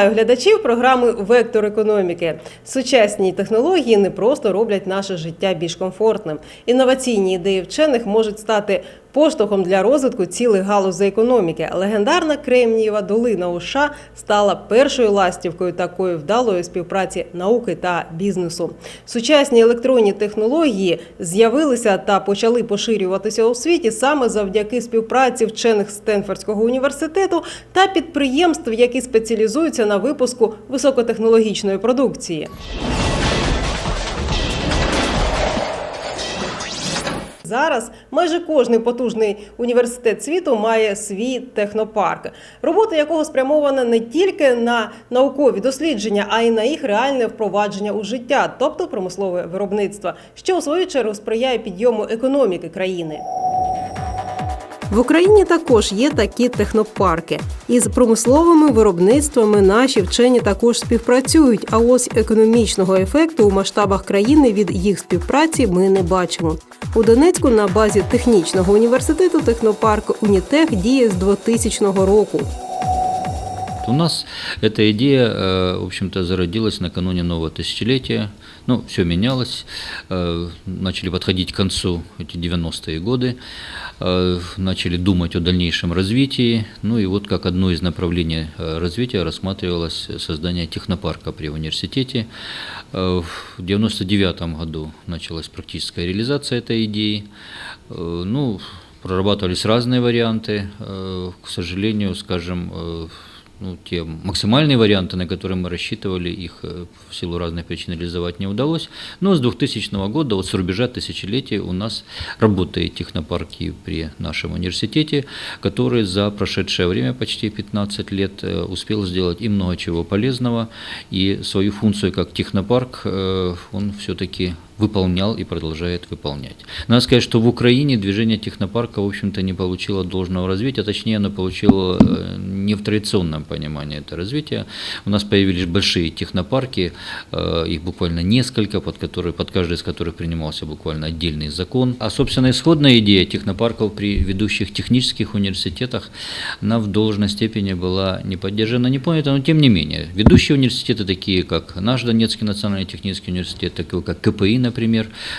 Вітаю глядачів програми Вектор економіки. Сучасні технології не просто роблять наше життя більш комфортним. Інноваційні ідеї вчених можуть стати поштовхом для розвитку цілих галузей економіки. Легендарна Кремнієва долина у США стала першою ластівкою такої вдалої співпраці науки та бізнесу. Сучасні електронні технології з'явилися та почали поширюватися у світі саме завдяки співпраці вчених Стенфордського університету та підприємств, які спеціалізуються на випуску високотехнологічної продукції. Зараз майже кожний потужний університет світу має свій технопарк, робота якого спрямована не тільки на наукові дослідження, а й на їх реальне впровадження у життя, тобто промислове виробництво, що у свою чергу сприяє підйому економіки країни. В Україні також є такі технопарки. Із промисловими виробництвами наші вчені також співпрацюють. А ось економічного ефекту у масштабах країни від їх співпраці ми не бачимо. У Донецьку на базі технічного університету технопарк Унітех діє з 2000 року. У нас эта идея, э, в общем-то, зародилась накануне нового тысячелетия. Ну, все менялось, э, начали подходить к концу эти 90-е годы, э, Начали думать о дальнейшем развитии. Ну и вот как одно из направлений э, развития рассматривалось создание технопарка при университете. Э, В 99 году началась практическая реализация этой идеи. Э, Ну, прорабатывались разные варианты. Э, К сожалению, скажем, э, ну, те максимальные варианты, на которые мы рассчитывали, их э, в силу разных причин реализовать не удалось. Но с 2000 года, вот с рубежа тысячелетия, у нас работает технопарки при нашем университете, который за прошедшее время, почти 15 лет, э, успел сделать и много чего полезного, и свою функцию как технопарк э, он все-таки выполнял и продолжает выполнять. Надо сказать, что в Украине движение технопарка, в общем-то, не получило должного развития, точнее, оно получило э, не в традиционном понимании это развитие. У нас появились большие технопарки, э, их буквально несколько, под, которые, под каждый из которых принимался буквально отдельный закон. А, собственно, исходная идея технопарков при ведущих технических университетах, она в должной степени была не поддержана, не понята, но тем не менее. Ведущие университеты, такие как наш Донецкий национальный технический университет, такой как КПИ, например,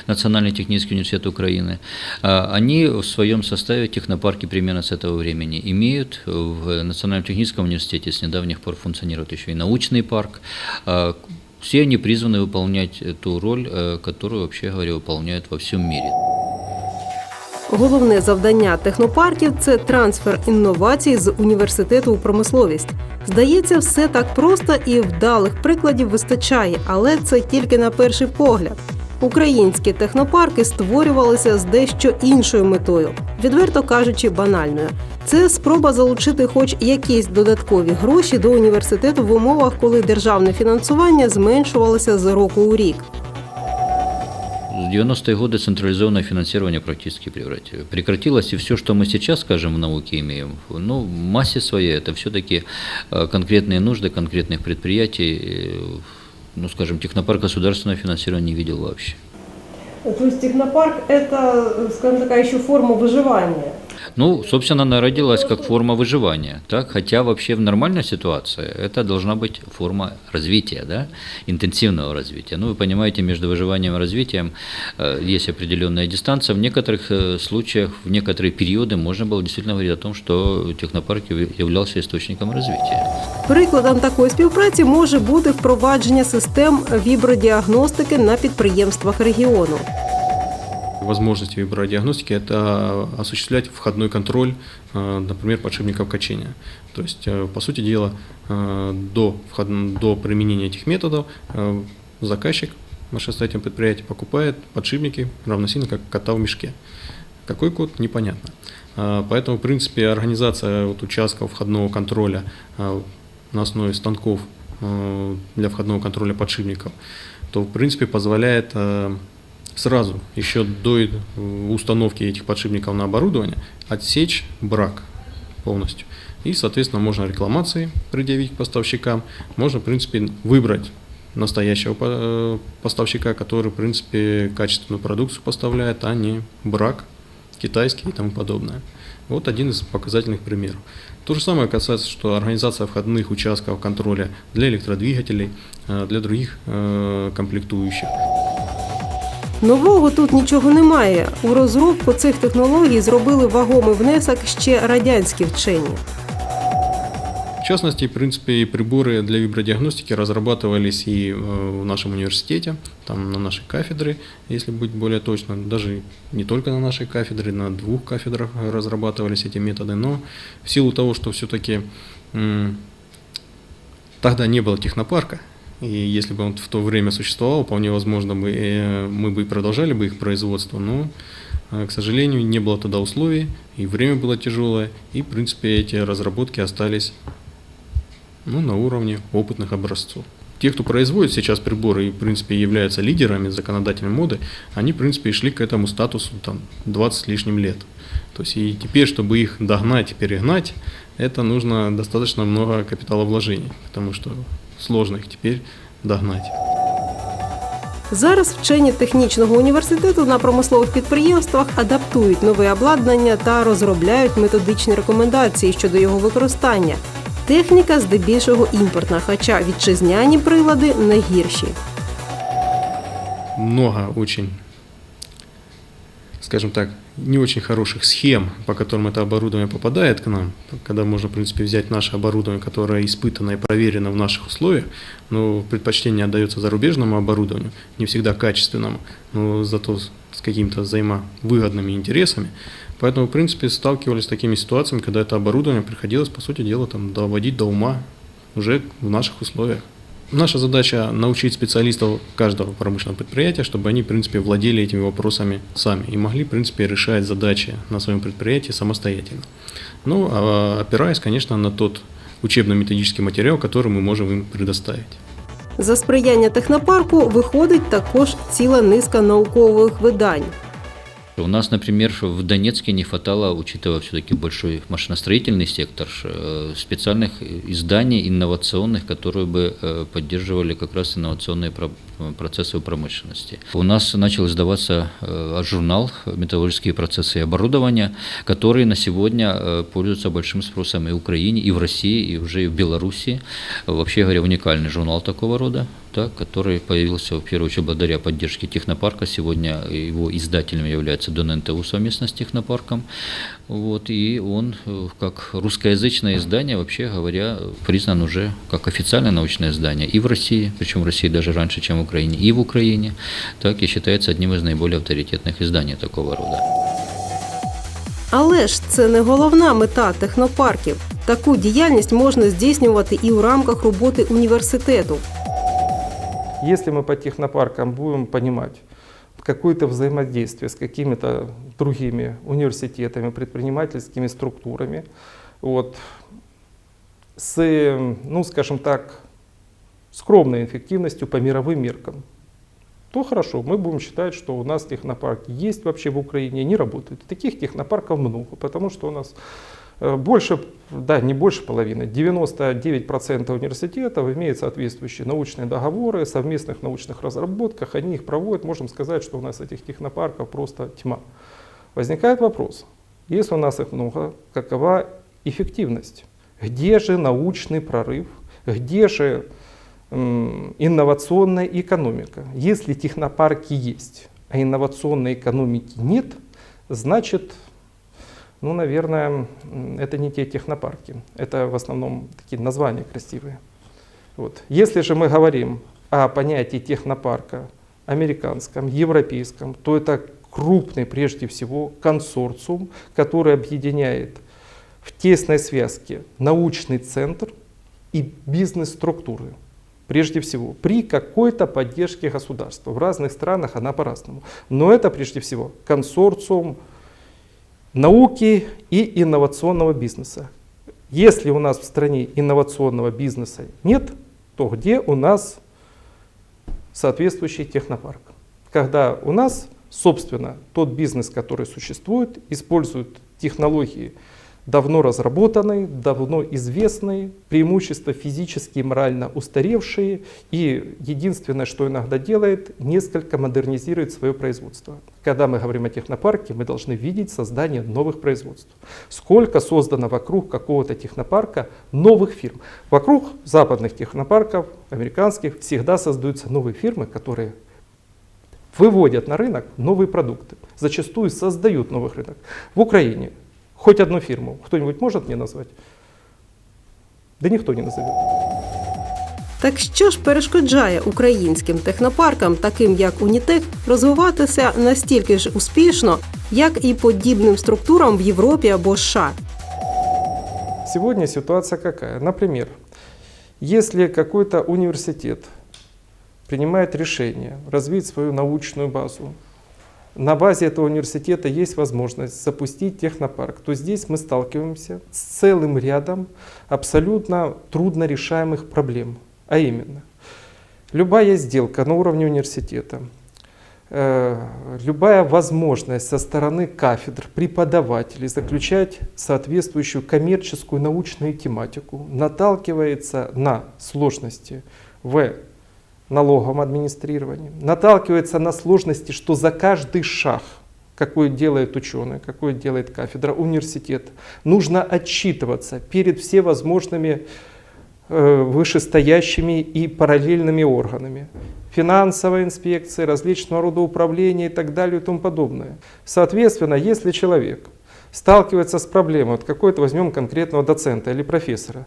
Национальный технический университет Украины, а, они в своем составе технопарки примерно с этого времени имеют. В Национальном техническом университете с недавних пор функционирует еще и научный парк. А, Все они призваны выполнять ту роль, э, которую, вообще говоря, выполняют во всем мире. Головне завдання технопарків це трансфер інновацій з університету у промисловість. Здається, все так просто і вдалих прикладів вистачає, але це тільки на перший погляд. Українські технопарки створювалися з дещо іншою метою, відверто кажучи, банальною. Це спроба залучити хоч якісь додаткові гроші до університету в умовах, коли державне фінансування зменшувалося з року у рік. В 90-е годы централизованное финансирование практически превратилось. Прекратилось, и все, что мы сейчас, скажем, в науке имеем, ну, в массе своей, это все-таки конкретные нужды конкретных предприятий. Ну, скажем, технопарк государственного финансирования не видел вообще. То есть технопарк это, скажем, такая еще форма выживания. Ну, собственно, она родилась как форма выживания, так? Хотя вообще в нормальной ситуации это должна быть форма развития, да? интенсивного развития. Ну, вы понимаете, между выживанием и развитием э, есть определенная дистанция. В некоторых э, случаях, в некоторые периоды можно было действительно говорить о том, что технопарк яв- являлся источником развития. Прикладом такої співпраці може бути впровадження систем вібродіагностики на підприємствах регіону. Возможности вибродиагностики – это осуществлять входной контроль, э, например, подшипников качения. То есть, э, по сути дела, э, до, до применения этих методов заказчик, машиностроительное предприятие покупает подшипники равносильно как кота в мешке. Какой код, непонятно. Поэтому, в принципе, организация вот участков входного контроля на основе станков для входного контроля подшипников, то, в принципе, позволяет сразу, еще до установки этих подшипников на оборудование, отсечь брак полностью. И, соответственно, можно рекламации предъявить к поставщикам, можно, в принципе, выбрать настоящего э, поставщика, который, в принципе, качественную продукцию поставляет, а не брак китайский и тому подобное. Вот один из показательных примеров. То же самое касается, что организация входных участков контроля для электродвигателей, э, для других э, комплектующих. Нового тут нічого немає. У розробку цих технологій зробили вагомий внесок ще радянські вчені. В частности, в принципе, и приборы для вибродиагностики разрабатывались и э, в нашем университете, там на нашей кафедре, если быть более точно, даже не только на нашей кафедре, на двух кафедрах разрабатывались эти методы, но в силу того, что все-таки тогда не было технопарка, и если бы он в то время существовал, вполне возможно, бы, э, мы бы и продолжали бы их производство, но, э, к сожалению, не было тогда условий, и время было тяжелое, и, в принципе, эти разработки остались ну, на уровне опытных образцов. Те, кто производит сейчас приборы и, в принципе, являются лидерами законодательной моды, они, в принципе, и шли к этому статусу там, 20 с лишним лет. То есть и теперь, чтобы их догнать, перегнать, это нужно достаточно много капиталовложений, потому что сложно их теперь догнать. Зараз вчені технічного університету на промислових підприємствах адаптують нове обладнання та розробляють методичні рекомендації щодо його використання. Техніка здебільшого імпортна, хоча вітчизняні прилади не гірші. Много очень, скажем так, не очень хороших схем, по которым это оборудование попадает к нам, когда можно, в принципе, взять наше оборудование, которое испытано и проверено в наших условиях, но предпочтение отдается зарубежному оборудованию, не всегда качественному, но зато с какими-то взаимовыгодными интересами. Поэтому, в принципе, сталкивались с такими ситуациями, когда это оборудование приходилось, по сути дела, там, доводить до ума уже в наших условиях. Наша задача научить специалистов каждого промышленного предприятия, чтобы они, в принципе, владели этими вопросами сами и могли, в принципе, решать задачи на своем предприятии самостоятельно. Ну, а опираясь, конечно, на тот учебно-методический материал, который мы можем им предоставить. За сприяння технопарку виходить також ціла низка наукових видань. У нас, например, в Донецке не хватало, учитывая все-таки большой машиностроительный сектор, э, специальных изданий инновационных, которые бы э, поддерживали как раз инновационные процессы в промышленности. У нас начал издаваться э, журнал «Металлургические процессы и оборудование», который на сегодня э, пользуется большим спросом и в Украине, и в России, и уже и в Беларуси. Вообще говоря, уникальный журнал такого рода, да, который появился, в первую очередь, благодаря поддержке технопарка. Сегодня его издателем является ДНТУ совместно с технопарком. Вот, и он, э, как русскоязычное издание, вообще говоря, признан уже как официальное научное издание и в России, причем в России даже раньше, чем в Украине, и в Украине, так и считается одним из наиболее авторитетных изданий такого рода. Але ж це не головна мета технопарків. Таку діяльність можна здійснювати і у рамках роботи університету. Если мы по технопаркам будем понимать какое-то взаимодействие с какими-то другими университетами, предпринимательскими структурами, вот, с, ну, скажем так, скромной эффективностью по мировым меркам, то хорошо, мы будем считать, что у нас технопарки есть вообще в Украине, они работают. Таких технопарков много, потому что у нас э, больше, да, не больше половины, 99% университетов имеют соответствующие научные договоры, совместных научных разработках, они их проводят, можем сказать, что у нас этих технопарков просто тьма. Возникает вопрос, если у нас их много, какова эффективность? Где же научный прорыв? Где же инновационная экономика? Если технопарки есть, а инновационной экономики нет, значит, ну, наверное, это не те технопарки. Это в основном такие названия красивые. Вот. Если же мы говорим о понятии технопарка американском, европейском, то это крупный прежде всего консорциум, который объединяет в тесной связке научный центр и бизнес-структуры. Прежде всего, при какой-то поддержке государства. В разных странах она по-разному. Но это прежде всего консорциум науки и инновационного бизнеса. Если у нас в стране инновационного бизнеса нет, то где у нас соответствующий технопарк? Когда у нас, собственно, тот бизнес, который существует, использует технологии давно разработанный, давно известный, преимущества физически и морально устаревшие, и единственное, что иногда делает, несколько модернизирует свое производство. Когда мы говорим о технопарке, мы должны видеть создание новых производств. Сколько создано вокруг какого-то технопарка новых фирм. Вокруг западных технопарков, американских, всегда создаются новые фирмы, которые выводят на рынок новые продукты, зачастую создают новый рынок. В Украине хоть одну фирму кто-нибудь может мне назвать? Да никто не назовет. Так що ж перешкоджає українським технопаркам, таким як Унітек, розвиватися настільки ж успішно, як і подібним структурам в Європі або США? Сегодня ситуация какая? Например, если какой-то университет принимает решение развить свою научную базу, на базе этого университета есть возможность запустить технопарк, то здесь мы сталкиваемся с целым рядом абсолютно трудно решаемых проблем. А именно, любая сделка на уровне университета, э, любая возможность со стороны кафедр, преподавателей заключать соответствующую коммерческую научную тематику наталкивается на сложности в налоговом администрировании, наталкивается на сложности, что за каждый шаг, какой делает ученый, какой делает кафедра, университет, нужно отчитываться перед всевозможными э, вышестоящими и параллельными органами. Финансовая инспекция, различного рода управления и так далее и тому подобное. Соответственно, если человек сталкивается с проблемой, вот какой-то возьмем конкретного доцента или профессора,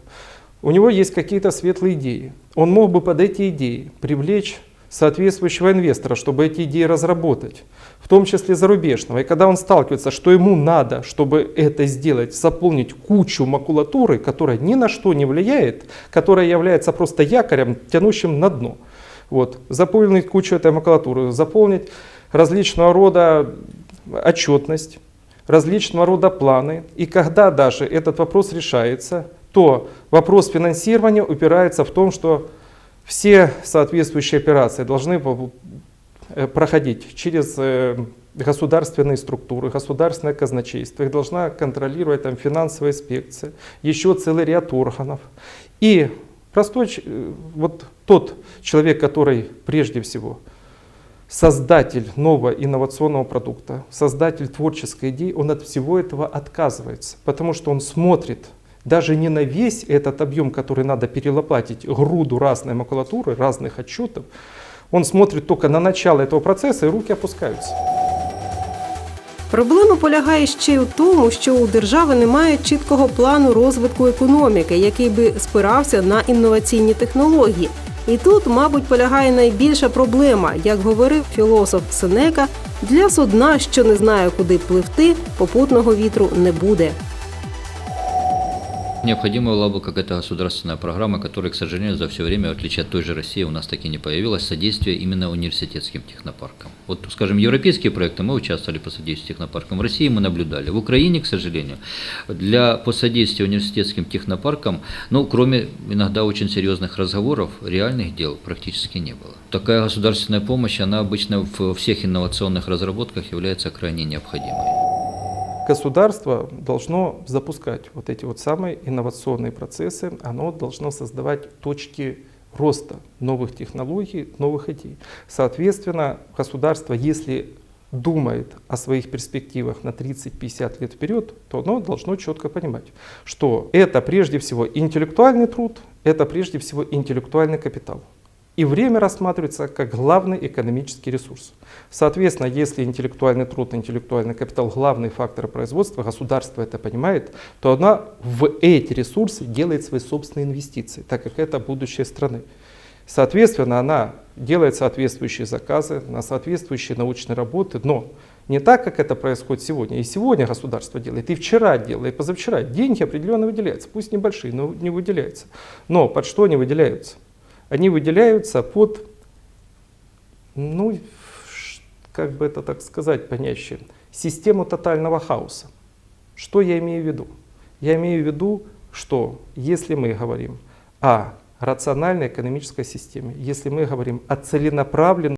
у него есть какие-то светлые идеи. Он мог бы под эти идеи привлечь соответствующего инвестора, чтобы эти идеи разработать, в том числе зарубежного. И когда он сталкивается, что ему надо, чтобы это сделать, заполнить кучу макулатуры, которая ни на что не влияет, которая является просто якорем, тянущим на дно. Вот, заполнить кучу этой макулатуры, заполнить различного рода отчетность, различного рода планы. И когда даже этот вопрос решается, то вопрос финансирования упирается в том, что все соответствующие операции должны э, проходить через э, государственные структуры, государственное казначейство, их должна контролировать там, финансовая инспекция, еще целый ряд органов. И простой, э, вот тот человек, который прежде всего создатель нового инновационного продукта, создатель творческой идеи, он от всего этого отказывается, потому что он смотрит даже не на весь этот объем, который надо перелопатить, груду разной макулатуры, разных отчетов, он смотрит только на начало этого процесса и руки опускаются. Проблема полягає ще й у тому, що у держави немає чіткого плану розвитку економіки, який би спирався на інноваційні технології. І тут, мабуть, полягає найбільша проблема, як говорив філософ Сенека, для судна, що не знає, куди пливти, попутного вітру не буде. Необходима была бы какая-то государственная программа, которая, к сожалению, за все время, в отличие от той же России, у нас таки не появилась, содействие именно университетским технопаркам. Вот, скажем, европейские проекты мы участвовали по содействию технопаркам, в России мы наблюдали. В Украине, к сожалению, для по содействию университетским технопаркам, ну, кроме иногда очень серьезных разговоров, реальных дел практически не было. Такая государственная помощь, она обычно в всех инновационных разработках является крайне необходимой. Государство должно запускать вот эти вот самые инновационные процессы, оно должно создавать точки роста новых технологий, новых идей. Соответственно, государство, если думает о своих перспективах на 30-50 лет вперед, то оно должно четко понимать, что это прежде всего интеллектуальный труд, это прежде всего интеллектуальный капитал. И время рассматривается как главный экономический ресурс. Соответственно, если интеллектуальный труд, интеллектуальный капитал главный фактор производства, государство это понимает, то она в эти ресурсы делает свои собственные инвестиции, так как это будущее страны. Соответственно, она делает соответствующие заказы на соответствующие научные работы, но не так, как это происходит сегодня. И сегодня государство делает, и вчера делает, и позавчера. Деньги определенно выделяются, пусть небольшие, но не выделяются. Но под что они выделяются? Они выделяются под, ну, как бы это так сказать поняще, систему тотального хаоса. Что я имею в виду? Я имею в виду, что если мы говорим о рациональной экономической системе, если мы говорим о целенаправленном